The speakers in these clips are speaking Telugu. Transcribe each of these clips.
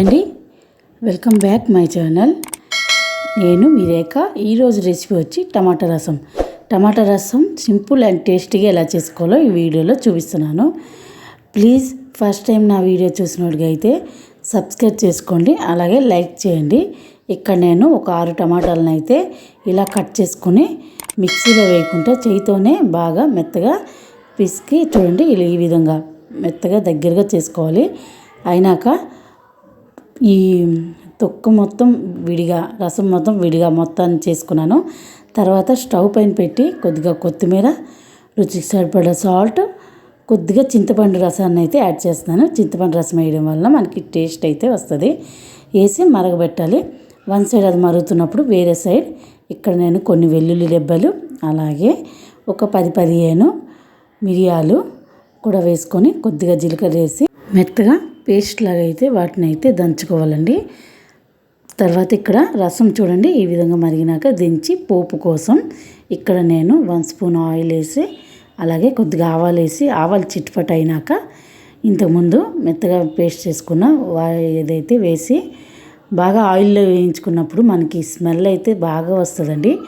అండి వెల్కమ్ బ్యాక్ మై ఛానల్ నేను మీ రేఖ. ఈరోజు రెసిపీ వచ్చి టమాటా రసం. టమాటా రసం సింపుల్ అండ్ టేస్టీగా ఎలా చేసుకోవాలో ఈ వీడియోలో చూపిస్తున్నాను. ప్లీజ్ ఫస్ట్ టైం నా వీడియో చూసినట్టుగా అయితే సబ్స్క్రైబ్ చేసుకోండి. అలాగే లైక్ చేయండి. ఇక్కడ నేను ఒక ఆరు టమాటాలను అయితే ఇలా కట్ చేసుకుని మిక్సీలో వేయకుండా చేయితోనే బాగా మెత్తగా పిసికి చూడండి ఇలా ఈ విధంగా మెత్తగా దగ్గరగా చేసుకోవాలి. అయినాక ఈ తొక్కు మొత్తం విడిగా రసం మొత్తం విడిగా మొత్తాన్ని చేసుకున్నాను. తర్వాత స్టవ్ పైన పెట్టి కొద్దిగా కొత్తిమీర రుచికి సరిపడా సాల్ట్ కొద్దిగా చింతపండు రసాన్ని అయితే యాడ్ చేస్తున్నాను. చింతపండు రసం వేయడం వల్ల మనకి టేస్ట్ అయితే వస్తుంది. వేసి మరగబెట్టాలి. వన్ సైడ్ అది మరుగుతున్నప్పుడు వేరే సైడ్ ఇక్కడ నేను కొన్ని వెల్లుల్లి దెబ్బలు అలాగే ఒక పది పదిహేను మిరియాలు కూడా వేసుకొని కొద్దిగా జీలకర్ర వేసి మెత్తగా పేస్ట్ లాగా అయితే వాటిని అయితే దంచుకోవాలండి. తర్వాత ఇక్కడ రసం చూడండి ఈ విధంగా మరిగినాక దించి పోపు కోసం ఇక్కడ నేను వన్ స్పూన్ ఆయిల్ వేసి అలాగే కొద్దిగా ఆవాలు వేసి ఆవాలు చిట్పట్ అయినాక ఇంతకుముందు మెత్తగా పేస్ట్ చేసుకున్న వా- ఏదైతే వేసి బాగా ఆయిల్లో వేయించుకున్నప్పుడు మనకి స్మెల్ అయితే బాగా వస్తుందండి.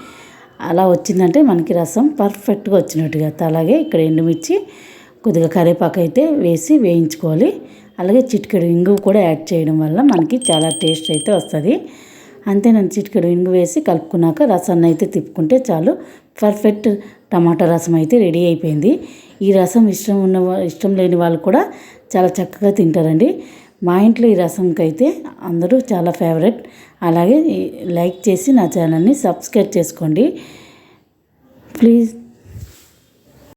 అలా వచ్చిందంటే మనకి రసం పర్ఫెక్ట్గా వచ్చినట్టుగా. అలాగే ఇక్కడ ఎండుమిర్చి కొద్దిగా కరివేపాకు అయితే వేసి వేయించుకోవాలి. అలాగే చిటికెడు ఇంగు కూడా యాడ్ చేయడం వల్ల మనకి చాలా టేస్ట్ అయితే వస్తుంది. అంతే నేను చిటికెడు ఇంగు వేసి కలుపుకున్నాక రసాన్ని అయితే తిప్పుకుంటే చాలు పర్ఫెక్ట్ టమాటా రసం అయితే రెడీ అయిపోయింది. ఈ రసం ఇష్టం ఉన్న ఇష్టం లేని వాళ్ళు కూడా చాలా చక్కగా తింటారండి. మా ఇంట్లో ఈ రసంకి అయితే అందరూ చాలా ఫేవరెట్. అలాగే లైక్ చేసి నా ఛానల్ని సబ్స్క్రైబ్ చేసుకోండి. ప్లీజ్.